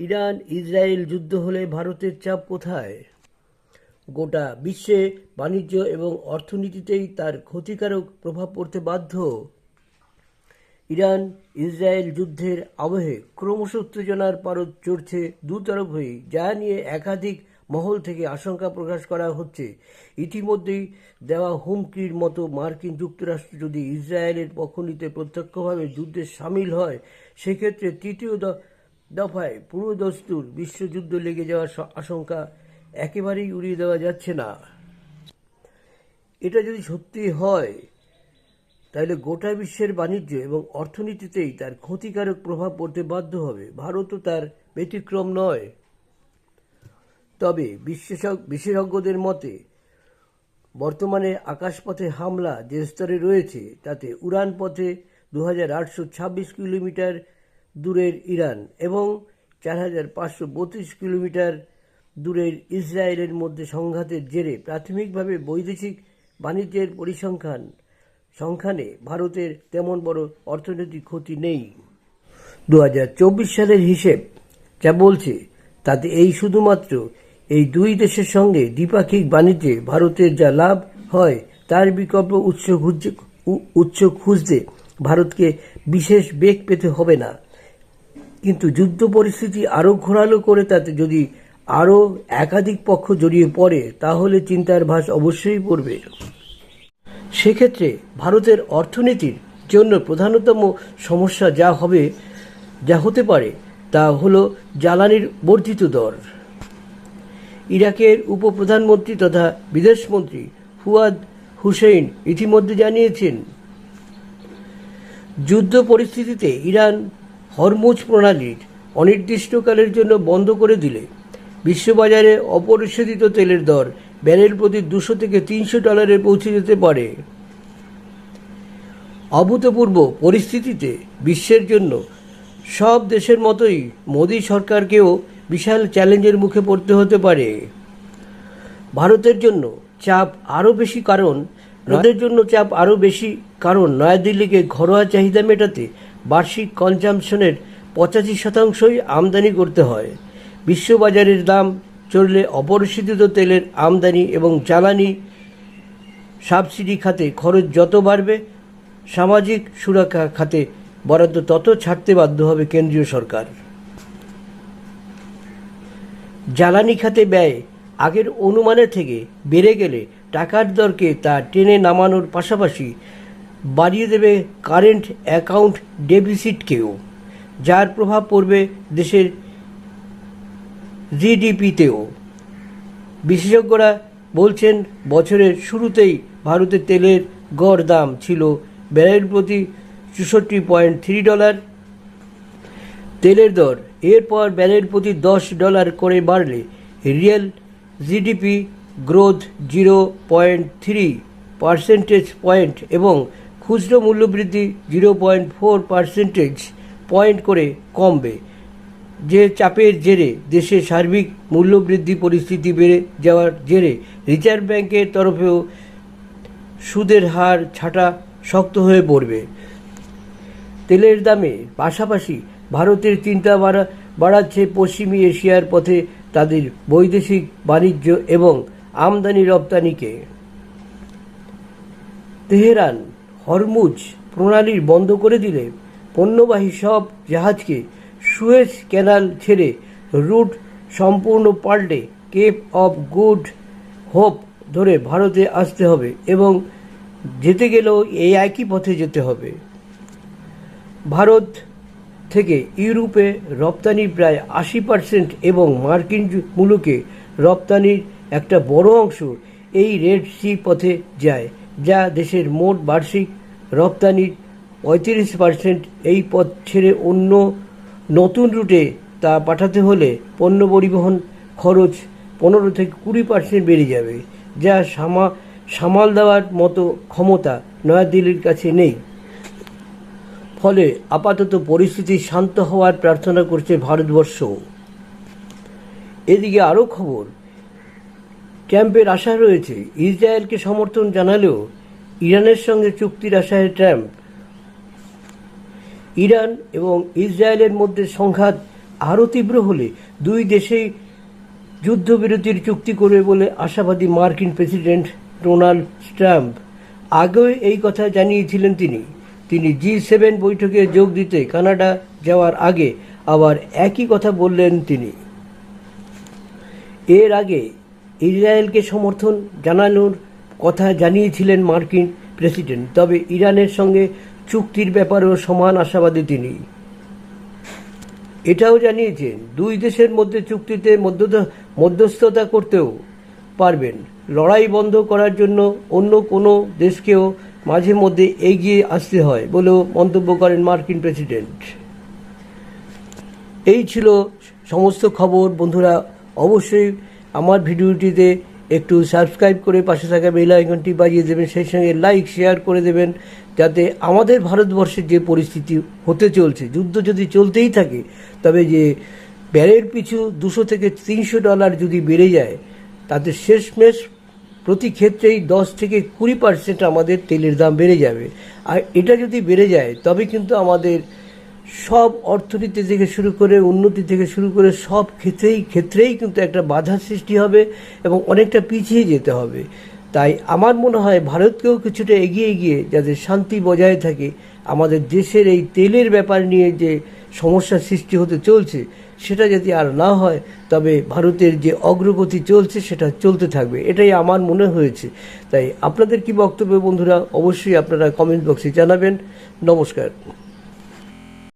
Iran Israel যুদ্ধ হলে ভারতের চাপ কোথায়? গোটা বিশ্বে বাণিজ্য এবং অর্থনীতিতেই তার ক্ষতিকারক প্রভাব পড়তে বাধ্য। ইরান ইসরায়েল যুদ্ধের আবহে ক্রমশ উত্তেজনার পারদ চড়ছে দুতরফ দুতরফেই যা নিয়ে একাধিক মহল থেকে আশঙ্কা প্রকাশ করা হচ্ছে। ইতিমধ্যেই দেওয়া হুমকির মতো মার্কিন যুক্তরাষ্ট্র যদি ইসরায়েলের পক্ষ নিতে প্রত্যক্ষভাবে যুদ্ধে সামিল হয়, সেক্ষেত্রে তৃতীয় দফায় পুরো দস্তুর বিশ্বযুদ্ধ লেগে যাওয়ার আশঙ্কা একেবারেই উড়িয়ে দেওয়া যাচ্ছে না। এটা যদি সত্যি হয়, তাহলে গোটা বিশ্বের বাণিজ্য এবং অর্থনীতিতেই তার ক্ষতিকারক প্রভাব পড়তে বাধ্য হবে। ভারতও তার ব্যতিক্রম নয়। তবে বিশেষজ্ঞ বিশেষজ্ঞদের মতে, বর্তমানে আকাশপথে হামলা যে স্তরে রয়েছে, তাতে উড়ান পথে দু হাজার আটশো ছাব্বিশ কিলোমিটার দূরের ইরান এবং চার হাজার পাঁচশো বত্রিশ কিলোমিটার দূরের ইসরায়েলের মধ্যে সংঘাতের জেরে প্রাথমিকভাবে বৈদেশিক বাণিজ্যের পরিসংখ্যান সংখ্যানে ভারতের তেমন বড় অর্থনৈতিক ক্ষতি নেই। দু হাজার চব্বিশ সালের হিসেব যা বলছে, তাতে এই শুধুমাত্র এই দুই দেশের সঙ্গে দ্বিপাক্ষিক বাণিজ্যে ভারতের যা লাভ হয়, তার বিকল্প উৎস খুঁজতে উৎস খুঁজতে ভারতকে বিশেষ বেগ পেতে হবে না। কিন্তু যুদ্ধ পরিস্থিতি আরও ঘোরালো করে তাতে যদি আরও একাধিক পক্ষ জড়িয়ে পড়ে, তাহলে চিন্তার ভাস অবশ্যই পড়বে। সেক্ষেত্রে ভারতের অর্থনীতির জন্য প্রধানতম সমস্যা যা হবে, যা হতে পারে, তা হলো জ্বালানির বর্ধিত দর। ইরাকের উপপ্রধানমন্ত্রী তথা বিদেশমন্ত্রী ফুয়াদ হুসেইন ইতিমধ্যে জানিয়েছেন, যুদ্ধ পরিস্থিতিতে ইরান হরমুজ প্রণালীর অনির্দিষ্টকালের জন্য বন্ধ করে দিলে বিশ্ববাজারে অপরিশোধিত তেলের দর ব্যারেল প্রতি দুশো থেকে তিনশো ডলারে পৌঁছে যেতে পারে। অভূতপূর্ব পরিস্থিতিতে বিশ্বের জন্য সব দেশের মতোই মোদী সরকারকেও বিশাল চ্যালেঞ্জের মুখে পড়তে হতে পারে। ভারতের জন্য চাপ আরও বেশি কারণ, ভারতের জন্য চাপ আরও বেশি কারণ নয়াদিল্লিকে ঘরোয়া চাহিদা মেটাতে বার্ষিক কনজামশনের পঁচাশি শতাংশই আমদানি করতে হয়। বিশ্ববাজারের দাম চললে অপরিশোধিত তেলের আমদানি এবং জ্বালানি সাবসিডি খাতে খরচ যত বাড়বে, সামাজিক সুরক্ষা খাতে বরাদ্দ তত ছাড়তে বাধ্য হবে কেন্দ্রীয় সরকার। জ্বালানি খাতে ব্যয় আগের অনুমানের থেকে বেড়ে গেলে টাকার দরকে তা টেনে নামানোর পাশাপাশি বাড়িয়ে দেবে কারেন্ট অ্যাকাউন্ট ডেফিসিটকেও যার প্রভাব পড়বে দেশের জিডিপিতেও বিশেষজ্ঞরা বলছেন, বছরের শুরুতেই ভারতের তেলের গড় দাম ছিল ব্যারেল প্রতি চৌষট্টি পয়েন্ট থ্রি ডলার। তেলের দর, এরপর ব্যারেল প্রতি দশ ডলার করে বাড়লে real GDP growth zero point three percentage point এবং খুচরো মূল্যবৃদ্ধি zero point four percentage point করে কমবে। যে চাপের জেরে দেশে সার্বিক মূল্যবৃদ্ধি পরিস্থিতি বেড়ে যাওয়ার জেরে রিজার্ভ ব্যাংকের তরফেও সুদের হার ছাটা শক্ত হয়ে পড়বে। তেলের দামে পাশাপাশি ভারতের চিন্তা বাড়া, বাড়াচ্ছে পশ্চিমী এশিয়ার পথে তাদের বৈদেশিক বাণিজ্য এবং আমদানি রপ্তানিকে। তেহরান হরমুজ প্রণালীর বন্ধ করে দিলে পণ্যবাহী সব জাহাজকে সুয়েজ ক্যানাল ছেড়ে রুট সম্পূর্ণ পাল্টে কেপ অফ গুড হোপ ধরে ভারতে আসতে হবে এবং যেতে গেলেও এই একই পথে যেতে হবে। ভারত থেকে ইউরোপে রপ্তানি প্রায় আশি পার্সেন্ট এবং মার্কিন মুলুকে রপ্তানির একটা বড় অংশ এই রেড সি পথে যায়। যা দেশের মোট বার্ষিক রপ্তানির পঁয়ত্রিশ পার্সেন্ট এই পথ ছেড়ে অন্য নতুন রুটে তা পাঠাতে হলে পণ্য পরিবহন খরচ পনেরো থেকে কুড়ি পার্সেন্ট বেড়ে যাবে, যা সামা, সামাল দেওয়ার মতো ক্ষমতা নয়াদিল্লির কাছে নেই। ফলে আপাতত পরিস্থিতি শান্ত হওয়ার প্রার্থনা করছে ভারতবর্ষ এদিকে আরও খবর ট্রাম্পের আশা রয়েছে ইসরায়েলকে সমর্থন জানালেও ইরানের সঙ্গে চুক্তির আশায় ট্রাম্প। ইরান এবং ইসরায়েলের মধ্যে সংঘাত আরও তীব্র হলে দুই দেশেই যুদ্ধবিরতির চুক্তি করবে বলে আশাবাদী মার্কিন প্রেসিডেন্ট ডোনাল্ড ট্রাম্প। আগেও এই কথা জানিয়েছিলেন তিনি। তিনি জি সেভেন বৈঠকে যোগ দিতে কানাডা যাওয়ার আগে আবার একই কথা বললেন তিনি। এর আগে ইসরায়েলকে সমর্থন জানানোর কথা জানিয়েছিলেন মার্কিন প্রেসিডেন্ট, তবে ইরানের সঙ্গে চুক্তির ব্যাপারেও সমান আশাবাদী তিনি। এটাও জানিয়েছেন, দুই দেশের মধ্যে চুক্তিতে মধ্যস্থ- মধ্যস্থতা করতেও পারবেন। লড়াই বন্ধ করার জন্য অন্য কোনো দেশকেও মাঝে মধ্যে এগিয়ে আসতে হয় বলেও মন্তব্য করেন মার্কিন প্রেসিডেন্ট। এই ছিল সমস্ত খবর। বন্ধুরা, অবশ্যই আমার ভিডিওটিতে একটু সাবস্ক্রাইব করে পাশে থাকা বেল আইকনটি বাজিয়ে দেবেন, সেই সঙ্গে লাইক শেয়ার করে দেবেন, যাতে আমাদের ভারতবর্ষের যে পরিস্থিতি হতে চলছে, যুদ্ধ যদি চলতেই থাকে, তবে যে ব্যারের পিছু দুশো থেকে তিনশো ডলার যদি বেড়ে যায়, তাতে শেষমেশ প্রতি ক্ষেত্রেই দশ থেকে কুড়ি পার্সেন্ট আমাদের তেলের দাম বেড়ে যাবে। আর এটা যদি বেড়ে যায়, তবে কিন্তু আমাদের সব অর্থনীতি থেকে শুরু করে উন্নতি থেকে শুরু করে সব ক্ষেত্রেই ক্ষেত্রেই কিন্তু একটা বাধা সৃষ্টি হবে এবং অনেকটা পিছিয়ে যেতে হবে। তাই আমার মনে হয় ভারতকেও কিছুটা এগিয়ে গিয়ে যাতে শান্তি বজায় থাকে, আমাদের দেশের এই তেলের ব্যাপার নিয়ে যে সমস্যার সৃষ্টি হতে চলছে, সেটা যদি আর না হয়, তবে ভারতের যে অগ্রগতি চলছে সেটা চলতে থাকবে, এটাই আমার মনে হয়েছে। তাই আপনাদের কি বক্তব্য বন্ধুরা, অবশ্যই আপনারা কমেন্ট বক্সে জানাবেন। নমস্কার।